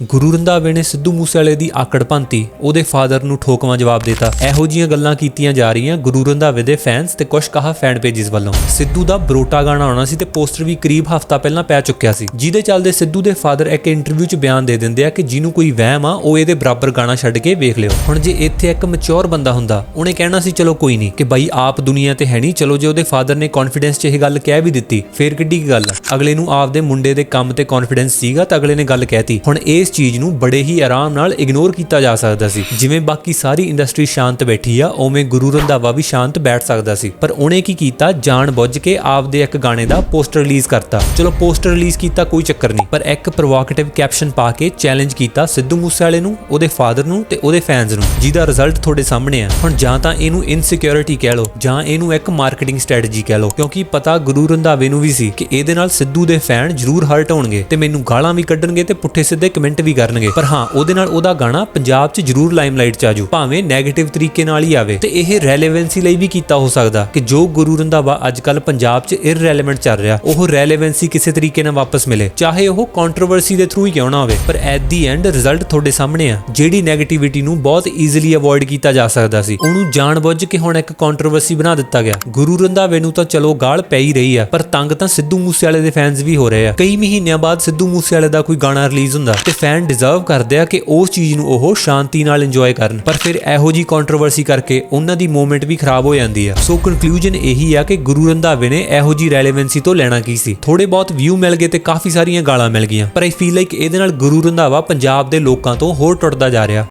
ਗੁਰੂ ਰੰਧਾਵੇ ਨੇ ਸਿੱਧੂ ਮੂਸੇਵਾਲੇ ਦੀ ਆਕੜ ਭੰਤੀ, ਉਹਦੇ ਫਾਦਰ ਨੂੰ ਠੋਕਵਾਂ ਜਵਾਬ ਦਿੱਤਾ। ਇਹੋ ਜੀਆਂ ਗੱਲਾਂ ਕੀਤੀਆਂ ਜਾ ਰਹੀਆਂ ਗੁਰੂ ਰੰਧਾਵੇ ਦੇ ਫੈਨਸ ਤੇ ਕੁਝ ਕਹਾ ਫੈਨ ਪੇजेस ਵੱਲੋਂ। ਸਿੱਧੂ ਦਾ ਬਰੋਟਾ ਗਾਣਾ ਆਉਣਾ ਸੀ ਤੇ ਪੋਸਟਰ ਵੀ ਕਰੀਬ ਹਫਤਾ ਪਹਿਲਾਂ ਪੈ ਚੁੱਕਿਆ ਸੀ, ਜਿਹਦੇ ਚੱਲਦੇ ਸਿੱਧੂ ਦੇ ਫਾਦਰ ਇੱਕ ਇੰਟਰਵਿਊ 'ਚ ਬਿਆਨ ਦੇ ਦਿੰਦੇ ਆ ਕਿ ਜਿਹਨੂੰ ਕੋਈ ਵਹਿਮ ਆ, ਉਹ ਇਹਦੇ ਬਰਾਬਰ ਗਾਣਾ ਛੱਡ ਕੇ ਵੇਖ ਲਿਓ। ਹੁਣ ਜੇ ਇੱਥੇ ਇੱਕ ਮੈਚੁਰ ਬੰਦਾ ਹੁੰਦਾ, ਉਹਨੇ ਕਹਿਣਾ ਸੀ, ਚਲੋ ਕੋਈ ਨਹੀਂ, ਕਿ ਬਾਈ ਆਪ ਦੁਨੀਆ ਤੇ ਹੈ ਨਹੀਂ, ਚਲੋ ਜੇ ਉਹਦੇ ਫਾਦਰ ਨੇ ਕੌਨਫੀਡੈਂਸ 'ਚ ਇਹ ਗੱਲ ਕਹਿ ਵੀ ਦਿੱਤੀ, ਫੇਰ ਕਿੱਡੀ ਗੱਲ ਅਗਲੇ ਨੂੰ ਆਪਦੇ ਮੁੰਡੇ ਦੇ ਕੰਮ ਤੇ ਕੌਨਫੀਡੈਂਸ ਸੀਗਾ, ਤਾਂ ਅਗਲੇ ਨੇ ਗੱਲ ਕਹਿਤੀ। ਹੁਣ ਇਸ ਚੀਜ਼ ਨੂੰ ਬੜੇ ਹੀ ਆਰਾਮ ਨਾਲ ਇਗਨੋਰ ਕੀਤਾ ਜਾ ਸਕਦਾ ਸੀ। ਜਿਵੇਂ ਬਾਕੀ ਸਾਰੀ ਇੰਡਸਟਰੀ ਸ਼ਾਂਤ ਬੈਠੀ ਆ, ਉਵੇਂ ਗੁਰੂ ਰੰਧਾਵਾ ਵੀ ਸ਼ਾਂਤ ਬੈਠ ਸਕਦਾ ਸੀ। ਪਰ ਉਹਨੇ ਕੀ ਕੀਤਾ? ਜਾਣ ਬੁੱਝ ਕੇ ਆਪਦੇ ਇੱਕ ਗਾਣੇ ਦਾ ਪੋਸਟਰ ਰਿਲੀਜ਼ ਕਰਤਾ। ਚਲੋ ਪੋਸਟਰ ਰਿਲੀਜ਼ ਕੀਤਾ ਕੋਈ ਚੱਕਰ ਨਹੀਂ, ਪਰ ਇੱਕ ਪ੍ਰੋਵੋਕੇਟਿਵ ਕੈਪਸ਼ਨ ਪਾ ਕੇ ਚੈਲੰਜ ਕੀਤਾ ਸਿੱਧੂ ਮੂਸੇਵਾਲੇ ਨੂੰ, ਉਹਦੇ ਫਾਦਰ ਨੂੰ ਤੇ ਉਹਦੇ ਫੈਨਸ ਨੂੰ, ਜਿਹਦਾ ਰਿਜ਼ਲਟ ਤੁਹਾਡੇ ਸਾਹਮਣੇ ਆ। ਹੁਣ ਜਾਂ ਤਾਂ ਇਹਨੂੰ ਇਨਸਿਕਿਉਰਿਟੀ ਕਹਿ ਲਓ, ਜਾਂ ਇਹਨੂੰ ਇੱਕ ਮਾਰਕੀਟਿੰਗ ਸਟ੍ਰੈਟਜੀ ਕਹਿ ਲਓ, ਕਿਉਂਕਿ ਪਤਾ ਗੁਰੂ ਰੰਧਾਵੇ ਨੂੰ ਵੀ ਸੀ ਕਿ ਇਹਦੇ ਨਾਲ ਸਿੱਧੂ ਦੇ ਫੈਨ ਜ਼ਰੂਰ ਹਰਟ ਹੋਣਗੇ ਤੇ ਮੈਨੂੰ ਗਾਲਾਂ ਵੀ ਕੱਢਣਗੇ ਤੇ ਪੁੱਠੇ ਸਿੱਧੇ ਕਮੈਂਟ ਵੀ ਕਰਨਗੇ। ਪਰ ਹਾਂ, ਉਹਦੇ ਨਾਲ ਉਹਦਾ ਗਾਣਾ ਪੰਜਾਬ 'ਚ ਜ਼ਰੂਰ ਲਾਈਮਲਾਈਟ 'ਚ ਆਜੂ ਭਾਵੇਂ 네ਗੇਟਿਵ ਤਰੀਕੇ ਨਾਲ ਹੀ ਆਵੇ। ਤੇ ਇਹ ਰੈਲੇਵੈਂਸੀ ਲਈ ਵੀ ਕੀਤਾ ਹੋ ਸਕਦਾ ਕਿ ਜੋ ਗੁਰੂ ਰੰਧਾਵਾ ਅੱਜਕੱਲ ਪੰਜਾਬ 'ਚ ਇਰਰੈਲੇਵੈਂਟ ਚੱਲ ਰਿਹਾ, ਉਹ ਰੈਲੇਵੈਂਸੀ ਕਿਸੇ ਤਰੀਕੇ ਨਾਲ ਵਾਪਸ ਮਿਲੇ। ਚਾਹੇ ਉਹ ਕੰਟਰੋਵਰਸੀ ਦੇ ਥਰੂ ਹੀ ਕਿਉਂ ਨਾ ਹੋਵੇ, ਪਰ ਐਟ ਦੀ ਐਂਡ ਰਿਜ਼ਲਟ ਤੁਹਾਡੇ ਸਾਹਮਣੇ ਆ, ਜਿਹੜੀ 네ਗੇਟਿਵਿਟੀ ਨੂੰ ਬਹੁਤ ਈਜ਼ੀਲੀ ਅਵੋਇਡ ਕੀਤਾ ਜਾ ਸਕਦਾ ਸੀ। ਉਹਨੂੰ ਜਾਣਬੁੱਝ ਕੇ ਹੁਣ ਇੱਕ ਕੰਟਰੋਵਰਸੀ ਬਣਾ ਦਿੱਤਾ ਗਿਆ। ਗੁਰੂ ਰੰਧਾਵੇ ਨੂੰ ਤਾਂ ਚਲੋ ਗਾਲ ਪੈ ਹੀ ਰਹੀ ਆ, ਪਰ ਤੰਗ ਤਾਂ ਸਿੱਧੂ ਮੂਸੇਵਾਲੇ ਦੇ ਫੈਨਸ ਵੀ ਹੋ ਰਹੇ ਆ। ਕਈ ਮਹੀਨਿਆਂ ਬਾਅਦ ਸਿੱਧੂ ਮੂਸੇਵਾਲੇ ਦਾ ਕੋਈ ਗਾਣਾ ਰਿਲੀਜ਼ ਹੁੰਦਾ, ਤੇ ਫੈਨ ਡਿਜ਼ਰਵ ਕਰਦੇ ਆ ਕਿ ਉਸ ਚੀਜ਼ ਨੂੰ ਉਹ ਸ਼ਾਂਤੀ ਨਾਲ ਇੰਜੋਏ ਕਰਨ। ਪਰ ਫਿਰ ਇਹੋ ਜੀ ਕੰਟਰੋਵਰਸੀ ਕਰਕੇ ਉਹਨਾਂ ਦੀ ਮੂਵਮੈਂਟ ਵੀ ਖਰਾਬ ਹੋ ਜਾਂਦੀ ਆ। ਸੋ ਕਨਕਲੂਜਨ ਇਹੀ ਆ ਕਿ ਗੁਰੂ ਰੰਧਾਵੇ ਨੇ ਇਹੋ ਜੀ ਰੈਲੇਵੈਂਸੀ ਤੋਂ ਲੈਣਾ ਕੀ ਸੀ। ਥੋੜੇ ਬਹੁਤ ਵਿਊ ਮਿਲ ਗਏ ਤੇ ਕਾਫੀ ਸਾਰੀਆਂ ਗਾਲਾਂ ਮਿਲ ਗਈਆਂ। ਪਰ ਆਈ ਫੀਲ ਲਾਈਕ ਇਹਦੇ ਨਾਲ ਗੁਰੂ ਰੰਧਾਵਾ ਪੰਜਾਬ ਦੇ ਲੋਕਾਂ ਤੋਂ ਹੋਰ ਟੁੱਟਦਾ ਜਾ ਰਿਹਾ।